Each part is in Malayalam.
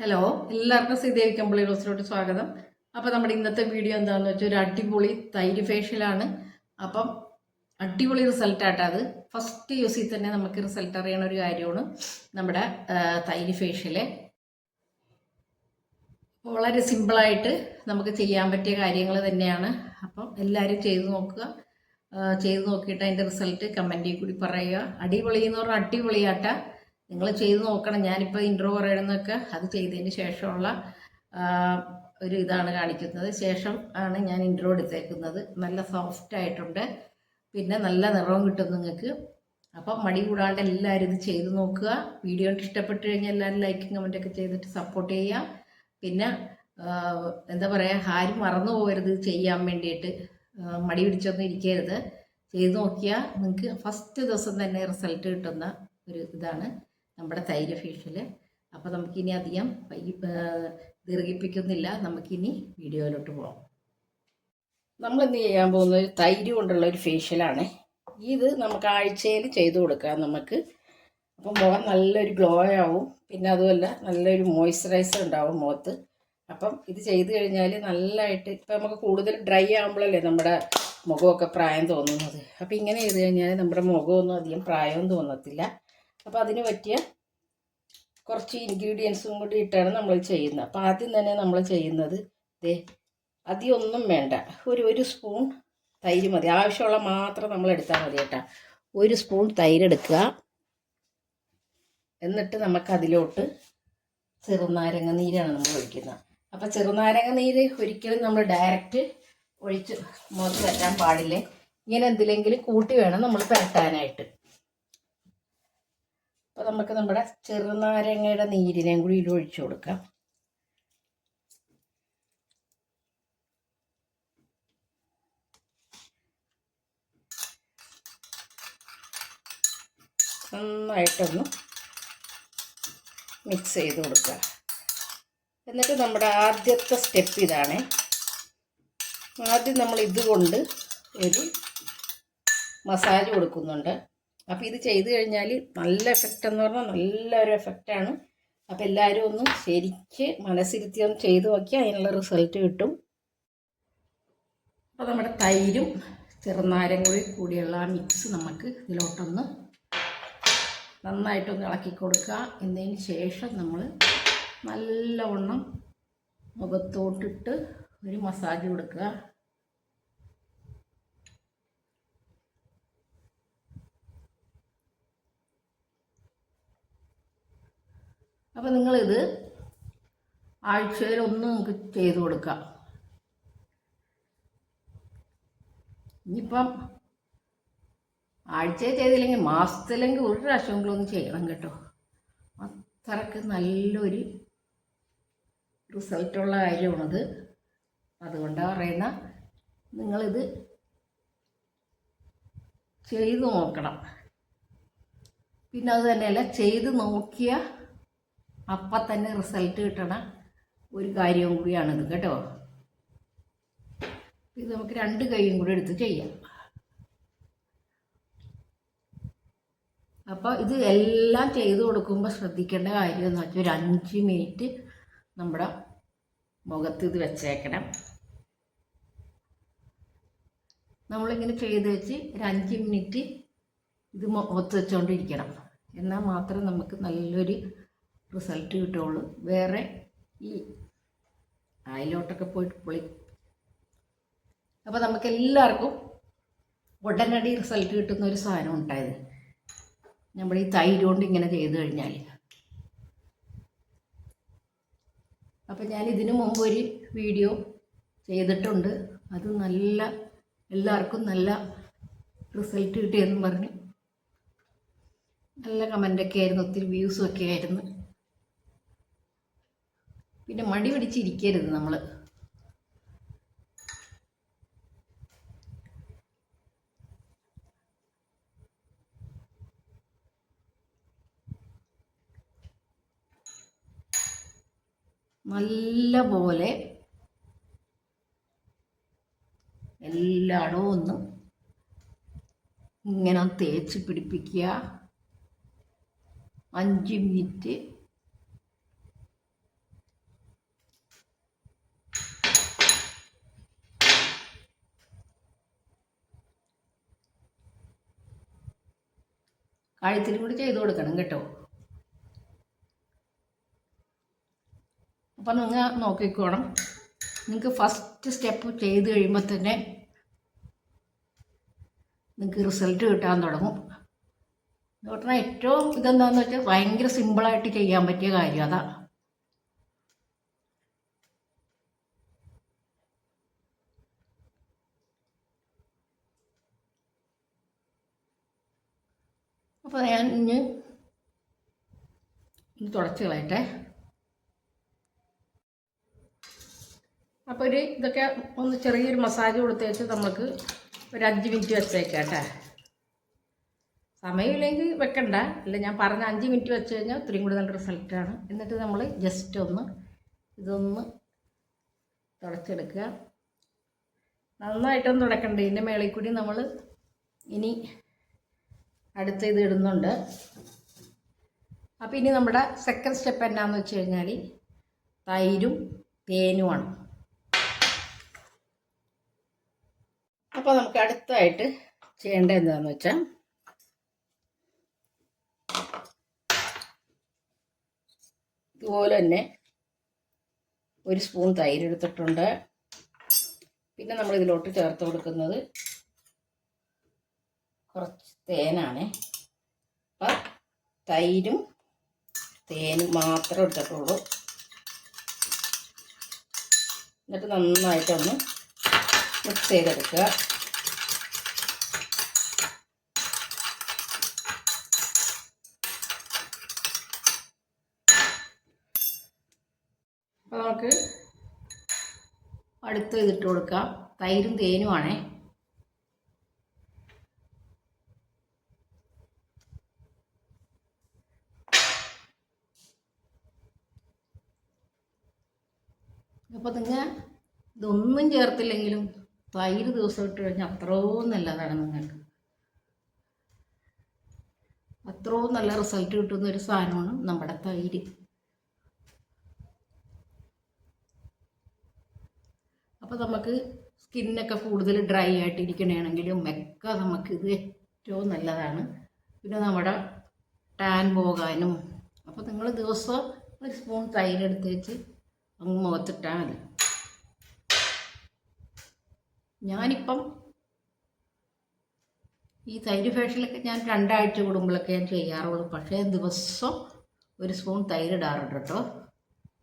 ഹലോ എല്ലാവർക്കും ശ്രീദേവി കമ്പിളി റോസിലോട്ട് സ്വാഗതം. അപ്പോൾ നമ്മുടെ ഇന്നത്തെ വീഡിയോ എന്താണെന്ന് വെച്ചാൽ ഒരു അടിപൊളി തൈര് ഫേഷ്യലാണ് അപ്പം അടിപൊളി റിസൾട്ടായിട്ടത് അത്. ഫസ്റ്റ് യൂസിൽ തന്നെ നമുക്ക് റിസൾട്ട് അറിയണ ഒരു കാര്യമാണ് നമ്മുടെ തൈര് ഫേഷ്യൽ വളരെ സിമ്പിളായിട്ട് നമുക്ക് ചെയ്യാൻ പറ്റിയ കാര്യങ്ങൾ തന്നെയാണ്. അപ്പം എല്ലാവരും ചെയ്തു നോക്കുക. ചെയ്തു നോക്കിയിട്ട് അതിന്റെ റിസൾട്ട് കമന്റിൽ കൂടി പറയുക. അടിപൊളി എന്ന് പറഞ്ഞാൽ അടിപൊളിയാട്ട. നിങ്ങൾ ചെയ്തു നോക്കണം. ഞാനിപ്പോൾ ഇൻട്രോ പറയണമെന്നൊക്കെ അത് ചെയ്തതിന് ശേഷമുള്ള ഒരു ഇതാണ് കാണിക്കുന്നത്. ശേഷം ആണ് ഞാൻ ഇൻട്രോ എടുത്തേക്കുന്നത്. നല്ല സോഫ്റ്റ് ആയിട്ടുണ്ട്. പിന്നെ നല്ല നിറവും കിട്ടും നിങ്ങൾക്ക്. അപ്പം മടി കൂടാണ്ട് എല്ലാവരും ഇത് ചെയ്ത് നോക്കുക. വീഡിയോ ഇഷ്ടപ്പെട്ട് കഴിഞ്ഞാൽ എല്ലാവരും ലൈക്കും കമന്റൊക്കെ ചെയ്തിട്ട് സപ്പോർട്ട് ചെയ്യുക പിന്നെ എന്താ പറയുക ആരും മറന്നു പോകരുത് ചെയ്യാൻ വേണ്ടിയിട്ട്. മടി പിടിച്ചൊന്നും ഇരിക്കരുത്. ചെയ്ത് നോക്കിയാൽ നിങ്ങൾക്ക് ഫസ്റ്റ് ദിവസം തന്നെ റിസൾട്ട് കിട്ടുന്ന ഒരു ഇതാണ്. നമ്മുടെ തൈര് ഫേഷ്യൽ അപ്പോൾ നമുക്കിനി അധികം ദീർഘിപ്പിക്കുന്നില്ല. നമുക്കിനി വീഡിയോയിലോട്ട് പോകാം നമ്മളിന്ന് ചെയ്യാൻ പോകുന്ന ഒരു തൈര് കൊണ്ടുള്ള ഒരു ഫേഷ്യലാണ്. ഇത് നമുക്ക് ആഴ്ചയിൽ ചെയ്തു കൊടുക്കാം നമുക്ക്. അപ്പം മുഖം നല്ലൊരു ഗ്ലോ ആവും. പിന്നെ അതുമല്ല നല്ലൊരു മോയ്സ്ചറൈസർ ഉണ്ടാവും മുഖത്ത്. അപ്പം ഇത് ചെയ്ത് കഴിഞ്ഞാൽ നല്ലതായിട്ട് ഇപ്പം നമുക്ക് കൂടുതൽ ഡ്രൈ ആകുമ്പോഴല്ലേ നമ്മുടെ മുഖമൊക്കെ പ്രായം തോന്നുന്നത്. അപ്പം ഇങ്ങനെ ചെയ്ത് കഴിഞ്ഞാൽ നമ്മുടെ മുഖമൊന്നും അധികം പ്രായവും തോന്നത്തില്ല. അപ്പോൾ അതിന് പറ്റിയ കുറച്ച് ഇൻഗ്രീഡിയൻസും കൂടി ഇട്ടാണ് നമ്മൾ ചെയ്യുന്നത്. അപ്പോൾ ആദ്യം തന്നെ നമ്മൾ ചെയ്യുന്നത് ദേ അതിയൊന്നും വേണ്ട. ഒരു ഒരു സ്പൂൺ തൈര് മതി. ആവശ്യമുള്ള മാത്രം നമ്മൾ എടുത്താൽ മതി കേട്ടോ. ഒരു സ്പൂൺ തൈര് എടുക്കുക. എന്നിട്ട് നമുക്കതിലോട്ട് ചെറുനാരങ്ങ നീരാണ് നമ്മൾ ഒഴിക്കുന്നത്. അപ്പോൾ ചെറുനാരങ്ങ നീര് ഒരിക്കലും നമ്മൾ ഡയറക്റ്റ് ഒഴിച്ച് മുഖത്ത് വെക്കാൻ പാടില്ലേ? ഇങ്ങനെ എന്തിലെങ്കിലും കൂട്ടി വേണം നമ്മൾ പുരട്ടാനായിട്ട്. അപ്പോൾ നമുക്ക് നമ്മുടെ ചെറുനാരങ്ങയുടെ നീരിനെയും കൂടി ഇതിൽ കൊടുക്കാം. നന്നായിട്ടൊന്ന് മിക്സ് ചെയ്ത് കൊടുക്കുക. എന്നിട്ട് നമ്മുടെ ആദ്യത്തെ സ്റ്റെപ്പ് ഇതാണ്. ആദ്യം നമ്മൾ ഇതുകൊണ്ട് ഒരു മസാജ് കൊടുക്കുന്നുണ്ട്. അപ്പോൾ ഇത് ചെയ്ത് കഴിഞ്ഞാൽ നല്ല എഫക്റ്റ് എന്ന് പറഞ്ഞാൽ നല്ലൊരു എഫക്റ്റാണ് അപ്പോൾ എല്ലാവരും ഒന്ന് ശരിക്ക് മനസ്സിരുത്തി ഒന്ന് ചെയ്ത് നോക്കിയാൽ അതിനുള്ള റിസൾട്ട് കിട്ടും. അപ്പോൾ നമ്മുടെ തൈരും ചെറുനാരങ്ങയും കൂടിയുള്ള ആ മിക്സ് നമുക്ക് ഇതിലോട്ടൊന്ന് നന്നായിട്ടൊന്ന് ഇളക്കി കൊടുക്കുക. എന്നതിന് ശേഷം നമ്മൾ നല്ലവണ്ണം മുഖത്തോട്ടിട്ട് ഒരു മസാജ് കൊടുക്കുക. അപ്പോൾ നിങ്ങളിത് ആഴ്ചയിൽ ഒന്ന് നിങ്ങൾക്ക് ചെയ്ത് കൊടുക്കാം. ഇനിയിപ്പം ആഴ്ചയിൽ ചെയ്തില്ലെങ്കിൽ മാസത്തിലെങ്കിൽ ഒരു പ്രാവശ്യമെങ്കിലും ഒന്ന് ചെയ്യണം കേട്ടോ. അത്രയ്ക്ക് നല്ലൊരു റിസൾട്ടുള്ള കാര്യമാണത്. അതുകൊണ്ടാണ് പറയുന്ന നിങ്ങളിത് ചെയ്തു നോക്കണം. പിന്നെ അത് തന്നെയല്ല ചെയ്ത് നോക്കിയ അപ്പം തന്നെ റിസൾട്ട് കിട്ടണ ഒരു കാര്യവും കൂടിയാണിത് കേട്ടോ. ഇത് നമുക്ക് രണ്ട് കൈയും കൂടി എടുത്ത് ചെയ്യാം. അപ്പോൾ ഇത് എല്ലാം ചെയ്തു കൊടുക്കുമ്പോൾ ശ്രദ്ധിക്കേണ്ട കാര്യം എന്ന് വെച്ചാൽ ഒരു അഞ്ച് മിനിറ്റ് നമ്മുടെ മുഖത്ത് ഇത് വെച്ചേക്കണം. നമ്മളിങ്ങനെ ചെയ്ത് വെച്ച് ഒരു അഞ്ച് മിനിറ്റ് ഇത് മുഖത്ത് വെച്ചുകൊണ്ടിരിക്കണം എന്നാൽ മാത്രം നമുക്ക് നല്ലൊരു റിസൾട്ട് കിട്ടുള്ളൂ വേറെ ഈ ആയിലോട്ടൊക്കെ പോയിട്ട് പൊളി. അപ്പോൾ നമുക്ക് എല്ലാവർക്കും ഉടനടി റിസൾട്ട് കിട്ടുന്ന ഒരു സാധനം ഉണ്ടായത്. നമ്മൾ ഈ തൈര് കൊണ്ട് ഇങ്ങനെ ചെയ്ത് കഴിഞ്ഞാൽ അപ്പം ഞാൻ ഇതിനു മുമ്പ് ഒരു വീഡിയോ ചെയ്തിട്ടുണ്ട്. അത് നല്ല എല്ലാവർക്കും നല്ല റിസൾട്ട് കിട്ടിയെന്നും പറഞ്ഞ്. നല്ല കമന്റൊക്കെ ആയിരുന്നു ഒത്തിരി വ്യൂസും ഒക്കെ ആയിരുന്നു. പിന്നെ മടി പിടിച്ചിരിക്കരുത് നമ്മൾ നല്ല പോലെ എല്ലായിടവും ഒന്ന് ഇങ്ങനെ തേച്ച് പിടിപ്പിക്കുക. അഞ്ച് മിനിറ്റ് കഴുത്തിലും കൂടി ചെയ്ത് കൊടുക്കണം കേട്ടോ. അപ്പം നിങ്ങൾ നോക്കിക്കോണം. നിങ്ങൾക്ക് ഫസ്റ്റ് സ്റ്റെപ്പ് ചെയ്ത് കഴിയുമ്പോൾ തന്നെ നിങ്ങൾക്ക് റിസൾട്ട് കിട്ടാൻ തുടങ്ങും. എന്ന് പറഞ്ഞാൽ ഏറ്റവും ഇതെന്താണെന്ന് വെച്ചാൽ ഭയങ്കര സിമ്പിളായിട്ട് ചെയ്യാൻ പറ്റിയ കാര്യം അതാ. അപ്പോൾ ഞാൻ ഇനി ഇത് തുടച്ച് കളയട്ടെ. അപ്പോൾ ഒരു ഇതൊക്കെ ഒന്ന് ചെറിയൊരു മസാജ് കൊടുത്തേച്ച് നമുക്ക് ഒരു അഞ്ച് മിനിറ്റ് വെച്ചേക്കാം വെച്ചേക്കാട്ടെ സമയമില്ലെങ്കിൽ വെക്കണ്ട. അല്ല ഞാൻ പറഞ്ഞ അഞ്ച് മിനിറ്റ് വെച്ച് കഴിഞ്ഞാൽ ഇത്രയും കൂടി നല്ല റിസൾട്ടാണ് എന്നിട്ട് നമ്മൾ ജസ്റ്റ് ഒന്ന് ഇതൊന്ന് തുടച്ചെടുക്കുക. നന്നായിട്ടൊന്ന് തുടക്കണ്ട? ഇതിന്റെ മേളിൽ കൂടി നമ്മൾ ഇനി അടുത്ത ഇത് ഇടുന്നുണ്ട്. അപ്പോൾ ഇനി നമ്മുടെ സെക്കൻഡ് സ്റ്റെപ്പ് എന്നാന്ന് വെച്ച് കഴിഞ്ഞാൽ തൈരും തേനുമാണ്. അപ്പോൾ നമുക്ക് അടുത്തായിട്ട് ചെയ്യേണ്ട എന്താണെന്ന് വെച്ചാൽ ഇതുപോലെ തന്നെ ഒരു സ്പൂൺ തൈര് എടുത്തിട്ടുണ്ട്. പിന്നെ നമ്മൾ ഇതിലോട്ട് ചേർത്ത് കൊടുക്കുന്നത് കുറച്ച് തേനാണ്. അപ്പം തൈരും തേനും മാത്രം ഇട്ടിട്ടുള്ളൂ. എന്നിട്ട് നന്നായിട്ടൊന്ന് മിക്സ് ചെയ്തെടുക്കുക. അപ്പോൾ നമുക്ക് അടുത്ത് ഇതിട്ട് കൊടുക്കാം. തൈരും തേനുമാണേ അപ്പോൾ നിങ്ങൾ ഇതൊന്നും ചേർത്തില്ലെങ്കിലും തൈര് ദിവസം ഇട്ട് കഴിഞ്ഞാൽ അത്രയും നല്ലതാണ് നിങ്ങൾക്ക്. അത്രയും നല്ല റിസൾട്ട് കിട്ടുന്ന ഒരു സാധനമാണ് നമ്മുടെ തൈര്. അപ്പോൾ നമുക്ക് സ്കിന്നൊക്കെ കൂടുതൽ ഡ്രൈ ആയിട്ടിരിക്കണമെങ്കിലും ഒക്കെ നമുക്ക് ഇത് ഏറ്റവും നല്ലതാണ്. പിന്നെ നമ്മുടെ ടാൻ പോകാനും അപ്പോൾ നിങ്ങൾ ദിവസം ഒരു സ്പൂൺ തൈര് എടുത്ത് വെച്ച് അങ്ങ് മുഖത്തിട്ടാൽ മതി. ഞാനിപ്പം ഈ തൈര് ഫേഷ്യലൊക്കെ ഞാൻ രണ്ടാഴ്ച കൂടുമ്പോഴൊക്കെ ഞാൻ ചെയ്യാറുള്ളൂ. പക്ഷേ ദിവസം ഒരു സ്പൂൺ തൈര് ഇടാറുണ്ട് കേട്ടോ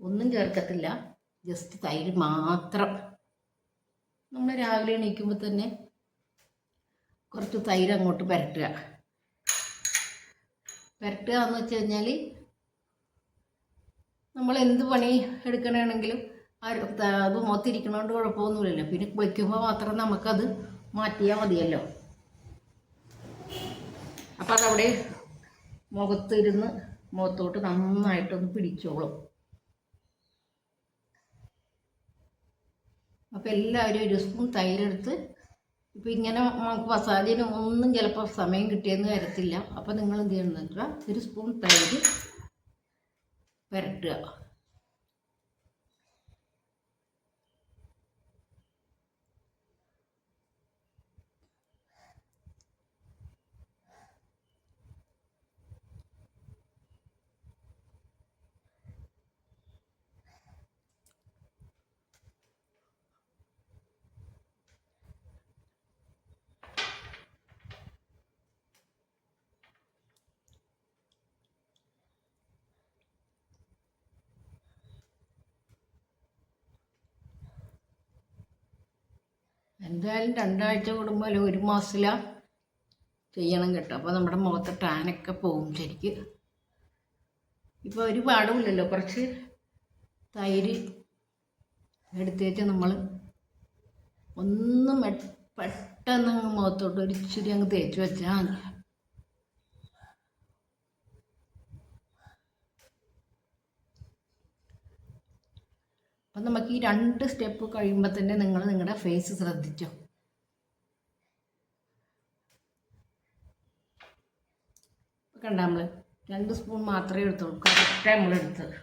ഒന്നും ചേർക്കത്തില്ല. ജസ്റ്റ് തൈര് മാത്രം. നമ്മൾ രാവിലെ എണീക്കുമ്പോൾ തന്നെ കുറച്ച് തൈര് അങ്ങോട്ട് പുരട്ടുക. പുരട്ടുക എന്ന് വെച്ച് കഴിഞ്ഞാൽ നമ്മൾ എന്ത് പണി എടുക്കണമെങ്കിലും അത് മൊത്തിരിക്കണോണ്ട് കുഴപ്പമൊന്നുമില്ലല്ലോ. പിന്നെ വയ്ക്കുമ്പോൾ മാത്രം നമുക്കത് മാറ്റിയാൽ മതിയല്ലോ. അപ്പം അതവിടെ മുഖത്തിരുന്ന് മുഖത്തോട്ട് നന്നായിട്ടൊന്ന് പിടിച്ചോളും. അപ്പോൾ എല്ലാവരും ഒരു സ്പൂൺ തൈരെടുത്ത് ഇപ്പൊ ഇങ്ങനെ നമുക്ക് മസാജിന് ഒന്നും ചിലപ്പോൾ സമയം കിട്ടിയെന്ന് വരത്തില്ല. അപ്പോൾ നിങ്ങൾ എന്ത് ചെയ്യണമെന്ന് വെച്ചാൽ ഒരു സ്പൂൺ തൈര് പുരട്ടുക എന്തായാലും രണ്ടാഴ്ച കൂടുമ്പോൾ ഒരു മാസത്തില ചെയ്യണം കേട്ടോ. അപ്പോൾ നമ്മുടെ മുഖത്തെ ടാനൊക്കെ പോകും ശരിക്ക്. ഇപ്പോൾ ഒരു പാടുമില്ലല്ലോ കുറച്ച് തൈര് എടുത്തേച്ച് നമ്മൾ ഒന്നും പെട്ടെന്ന് അങ്ങ് മുഖത്തോട്ട് ഒരു ഇച്ചിരി അങ്ങ് തേച്ച് വെച്ചാൽ മതി അപ്പം നമുക്ക് ഈ രണ്ട് സ്റ്റെപ്പ് കഴിയുമ്പോൾ തന്നെ നിങ്ങൾ നിങ്ങളുടെ ഫേസ് ശ്രദ്ധിച്ചോ. കണ്ട നമ്മൾ രണ്ട് സ്പൂൺ മാത്രമേ എടുത്തുള്ളൂ. കറക്റ്റ് നമ്മൾ എടുത്തത്.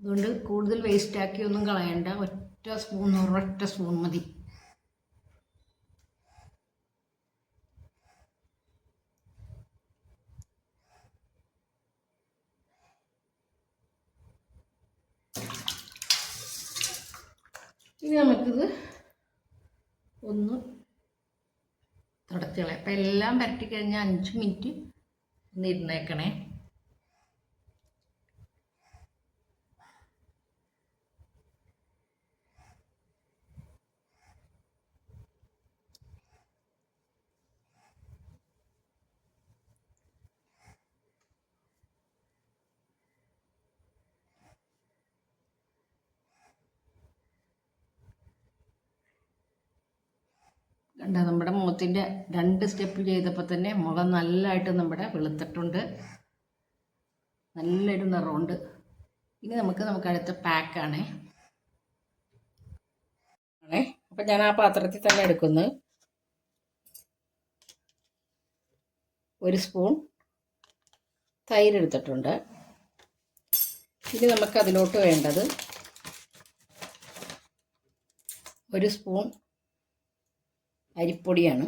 അതുകൊണ്ട് കൂടുതൽ വേസ്റ്റ് ആക്കി ഒന്നും കളയണ്ട. ഒറ്റ സ്പൂൺ ഒരൊറ്റ സ്പൂൺ മതി. ഇനി നമുക്കിത് ഒന്ന് തുടച്ച് കളയാം. അപ്പം എല്ലാം പരട്ടി കഴിഞ്ഞാൽ അഞ്ച് മിനിറ്റ് ഒന്ന് ഇരുന്നേക്കണേ. കണ്ട നമ്മുടെ മുഖത്തിന്റെ രണ്ട് സ്റ്റെപ്പ് ചെയ്തപ്പോൾ തന്നെ മുഖം നല്ലതായിട്ട് നമ്മുടെ വെളുത്തിട്ടുണ്ട്. നല്ലൊരു നിറമുണ്ട്. ഇനി നമുക്ക് നമുക്ക് അടുത്ത പാക്കാണേ ആണേ. അപ്പം ഞാൻ ആ പാത്രത്തിൽ തന്നെ എടുക്കുന്നു. ഒരു സ്പൂൺ തൈര് എടുത്തിട്ടുണ്ട്. ഇനി നമുക്ക് അതിലോട്ട് വേണ്ടത് ഒരു സ്പൂൺ അരിപ്പൊടിയാണ്.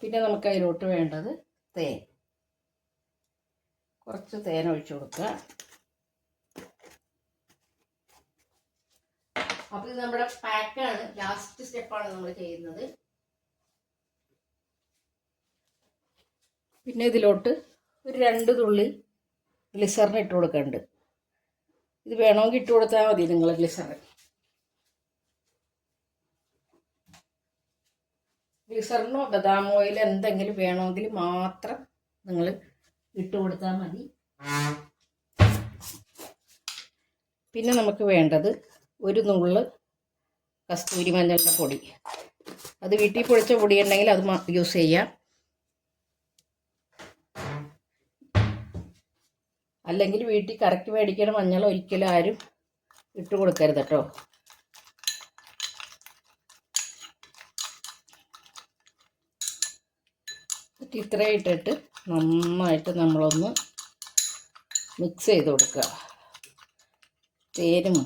പിന്നെ നമുക്ക് അതിലോട്ട് വേണ്ടത് തേൻ. കുറച്ച് തേൻ ഒഴിച്ചു കൊടുക്കുക. അപ്പോൾ ഇത് നമ്മുടെ പാക്കാണ്. ലാസ്റ്റ് സ്റ്റെപ്പാണ് നമ്മൾ ചെയ്യുന്നത്. പിന്നെ ഇതിലോട്ട് ഒരു രണ്ട് തുള്ളി ഗ്ലിസറിന് ഇട്ട് കൊടുക്കുന്നുണ്ട്. ഇത് വേണമെങ്കിൽ ഇട്ട് കൊടുത്താൽ മതി നിങ്ങൾ ഗ്ലിസറിൻ ഗ്ലിസറിനോ ബദാം ഓയിൽ എന്തെങ്കിലും വേണമെങ്കിൽ മാത്രം നിങ്ങൾ ഇട്ട് കൊടുത്താൽ മതി. പിന്നെ നമുക്ക് വേണ്ടത് ഒരു നുള്ള് കസ്തൂരി മഞ്ഞളുടെ പൊടി. അത് വീട്ടിൽ പൊടിച്ച പൊടി ഉണ്ടെങ്കിൽ അത് യൂസ് ചെയ്യാം. അല്ലെങ്കിൽ വീട്ടിൽ കറക്കി മേടിക്കണ മഞ്ഞൾ ഒരിക്കലും ആരും ഇട്ട് കൊടുക്കരുത് കേട്ടോ. എന്നിട്ട് ഇത്രയും ഇട്ടിട്ട് നന്നായിട്ട് നമ്മളൊന്ന് മിക്സ് ചെയ്ത് കൊടുക്കുക. തേനും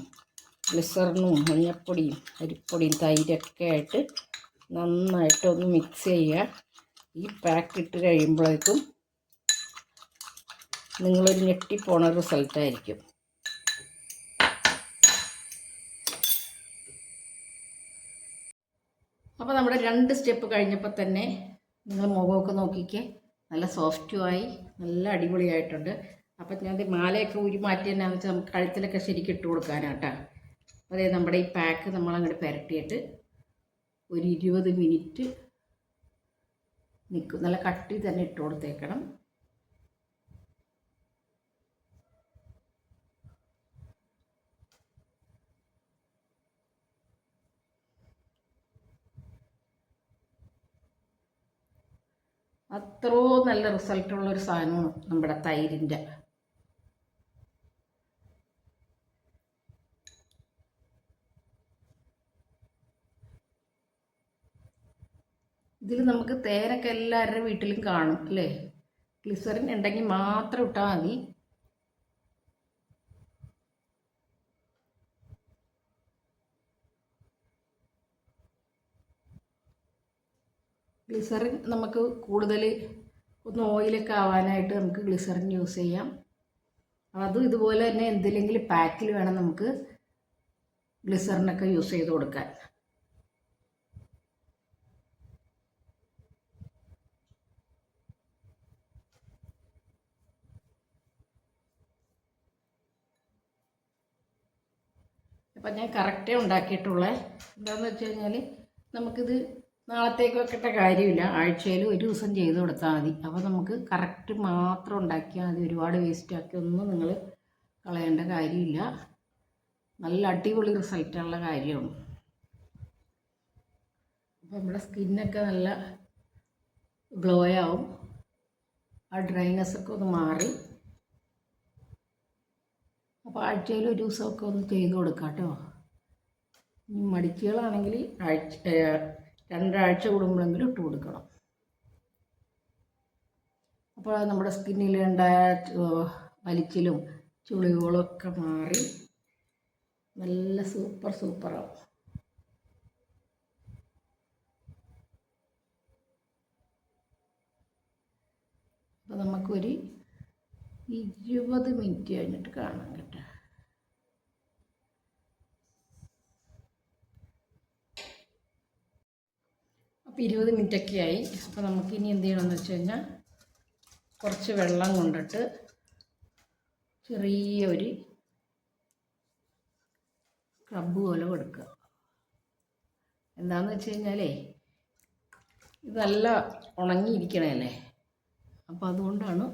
ഗ്ലിസറിനും മഞ്ഞപ്പൊടിയും അരിപ്പൊടിയും തൈരൊക്കെ ആയിട്ട് നന്നായിട്ടൊന്ന് മിക്സ് ചെയ്യുക. ഈ പാക്ക് ഇട്ട് കഴിയുമ്പോഴേക്കും നിങ്ങളൊരു ഞെട്ടിപ്പോണ റിസൾട്ടായിരിക്കും അപ്പോൾ നമ്മുടെ രണ്ട് സ്റ്റെപ്പ് കഴിഞ്ഞപ്പോൾ തന്നെ നിങ്ങൾ മുഖമൊക്കെ നോക്കിക്കേ. നല്ല സോഫ്റ്റുമായി നല്ല അടിപൊളിയായിട്ടുണ്ട്. അപ്പം ഞാൻ മാലയൊക്കെ ഊരി മാറ്റി എന്നാന്ന് വെച്ചാൽ നമുക്ക് കഴുത്തിലൊക്കെ ശരിക്കും ഇട്ട് കൊടുക്കാനാട്ടാ അതേ നമ്മുടെ ഈ പാക്ക് നമ്മളങ്ങോട്ട് പുരട്ടിയിട്ട് ഒരു ഇരുപത് മിനിറ്റ് നിൽക്കും നല്ല കട്ടി തന്നെ ഇട്ട് കൊടുത്തേക്കണം. അത്രയും നല്ല റിസൾട്ടുള്ള ഒരു സാധനമാണ് നമ്മുടെ തൈരിന്റെ. ഇതിൽ നമുക്ക് തേനൊക്കെ എല്ലാവരുടെ വീട്ടിലും കാണും അല്ലേ? ഗ്ലിസറിൻ ഉണ്ടെങ്കിൽ മാത്രം ഇട്ടാൽ മതി. ഗ്ലിസറിൻ നമുക്ക് കൂടുതൽ ഒന്ന് ഓയിലൊക്കെ ആവാനായിട്ട് നമുക്ക് ഗ്ലിസറിൻ യൂസ് ചെയ്യാം. അതും ഇതുപോലെ തന്നെ എന്തിലെങ്കിലും പാക്കിൽ വേണം നമുക്ക് ഗ്ലിസറിനൊക്കെ യൂസ് ചെയ്ത് കൊടുക്കാൻ. അപ്പം ഞാൻ കറക്റ്റേ ഉണ്ടാക്കിയിട്ടുള്ളേ. എന്താണെന്ന് വെച്ച് കഴിഞ്ഞാൽ നമുക്കിത് നാളത്തേക്ക് വെക്കേണ്ട കാര്യമില്ല. ആഴ്ചയിൽ ഒരു ദിവസം ചെയ്ത് കൊടുത്താൽ മതി. അപ്പോൾ നമുക്ക് കറക്റ്റ് മാത്രം ഉണ്ടാക്കിയാൽ മതി. ഒരുപാട് വേസ്റ്റാക്കി ഒന്നും നിങ്ങൾ കളയേണ്ട കാര്യമില്ല. നല്ല അടിപൊളി റിസൾട്ടുള്ള കാര്യമാണ്. അപ്പോൾ നമ്മുടെ സ്കിന്നൊക്കെ നല്ല ഗ്ലോ ആവും. ആ ഡ്രൈനസ് ഒക്കെ ഒന്ന് മാറി. അപ്പോൾ ആഴ്ചയിൽ ഒരു ദിവസമൊക്കെ ഒന്ന് ചെയ്ത് കൊടുക്കാം കേട്ടോ മടിക്കുകളാണെങ്കിൽ ആഴ്ച രണ്ടാഴ്ച കൂടുമ്പോഴെങ്കിലും ഇട്ട് കൊടുക്കണം. അപ്പോൾ നമ്മുടെ സ്കിന്നിൽ ഉണ്ടായ വലിച്ചിലും ചുളിവുകളും ഒക്കെ മാറി നല്ല സൂപ്പർ സൂപ്പറാവും. അപ്പോൾ നമുക്കൊരു ഇരുപത് മിനിറ്റ് കഴിഞ്ഞിട്ട് കാണാം കേട്ടോ. അപ്പോൾ ഇരുപത് മിനിറ്റൊക്കെ ആയി. അപ്പോൾ നമുക്ക് ഇനി എന്ത് ചെയ്യണമെന്ന് വെച്ച് കഴിഞ്ഞാൽ കുറച്ച് വെള്ളം കൊണ്ടിട്ട് ചെറിയൊരു ക്ലബ് പോലെ കൊടുക്കുക. എന്താണെന്ന് വെച്ച് കഴിഞ്ഞാലേ ഇതല്ല ഉണങ്ങിയിരിക്കണേ ഉണങ്ങിയിരിക്കണല്ലേ അപ്പോൾ അതുകൊണ്ടാണ്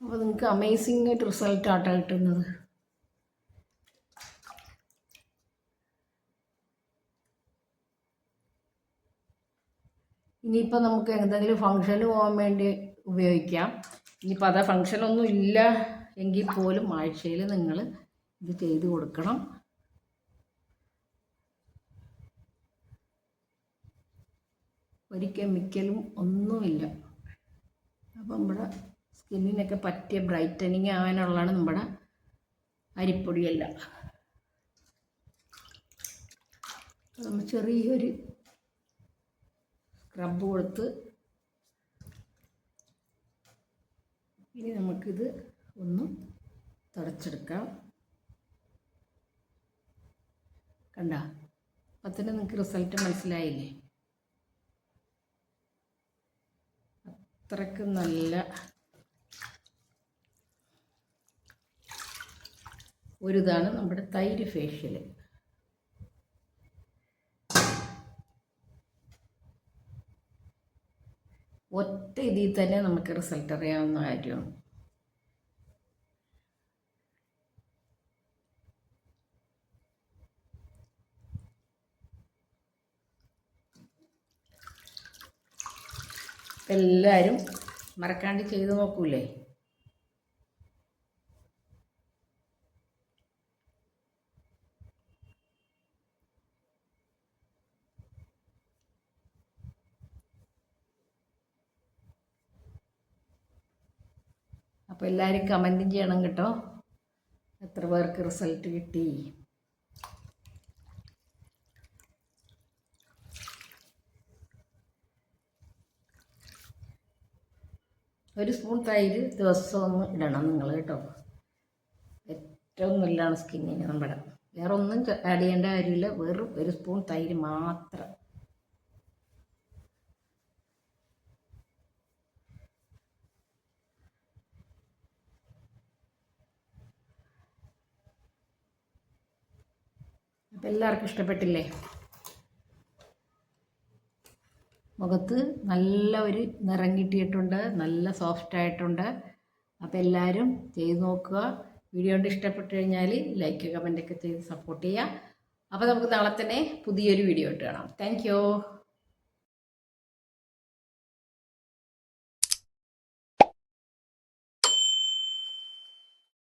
അപ്പോൾ നിങ്ങൾക്ക് അമേസിംഗ് ആയിട്ട് റിസൾട്ട് ആട്ടോ കിട്ടുന്നത്. ഇനിയിപ്പോൾ നമുക്ക് എന്തെങ്കിലും ഫംഗ്ഷന് പോകാൻ വേണ്ടി ഉപയോഗിക്കാം. ഇനിയിപ്പോൾ അതാ ഫങ്ഷനൊന്നും ഇല്ല എങ്കിൽ പോലും ആഴ്ചയിൽ നിങ്ങൾ ഇത് ചെയ്ത് കൊടുക്കണം. ഒരു കെമിക്കലും ഒന്നുമില്ല. അപ്പം നമ്മുടെ സ്കിന്നിനൊക്കെ പറ്റിയ ബ്രൈറ്റനിങ് ആവാനുള്ളതാണ് നമ്മുടെ അരിപ്പൊടിയെല്ലാം. നമ്മൾ ചെറിയൊരു സ്ക്രബ് കൊടുത്ത് ഇനി നമുക്കിത് ഒന്ന് തുടച്ചെടുക്കാം. കണ്ട? അപ്പത്തിന് നിങ്ങൾക്ക് റിസൾട്ട് മനസ്സിലായില്ലേ? അത്രയ്ക്ക് നല്ല ഒരിതാണ് നമ്മുടെ തൈര് ഫേഷ്യൽ ഒറ്റ ഇതിൽ തന്നെ നമുക്ക് റിസൾട്ട് അറിയാവുന്ന കാര്യമാണ് എല്ലാവരും മറക്കാണ്ട് ചെയ്ത് നോക്കൂലേ? അപ്പോൾ എല്ലാവരും കമന്റും ചെയ്യണം കേട്ടോ. എത്ര പേർക്ക് റിസൾട്ട് കിട്ടി? ഒരു സ്പൂൺ തൈര് ദിവസം ഒന്ന് ഇടണം നിങ്ങൾ കേട്ടോ. ഏറ്റവും നല്ലതാണ് സ്കിന്നിന് നമ്മുടെ. വേറെ ഒന്നും ആഡ് ചെയ്യേണ്ട കാര്യമില്ല. വെറും ഒരു സ്പൂൺ തൈര് മാത്രം. അപ്പം എല്ലാവർക്കും ഇഷ്ടപ്പെട്ടില്ലേ? മുഖത്ത് നല്ല ഒരു നിറം കിട്ടിയിട്ടുണ്ട് നല്ല സോഫ്റ്റ് ആയിട്ടുണ്ട്. അപ്പോൾ എല്ലാവരും ചെയ്ത് നോക്കുക. വീഡിയോ കൊണ്ട് ഇഷ്ടപ്പെട്ട് കഴിഞ്ഞാൽ ലൈക്ക് കമന്റൊക്കെ ചെയ്ത് സപ്പോർട്ട് ചെയ്യുക. അപ്പോൾ നമുക്ക് നാളെ തന്നെ പുതിയൊരു വീഡിയോ ഇട്ട് കാണാം. താങ്ക്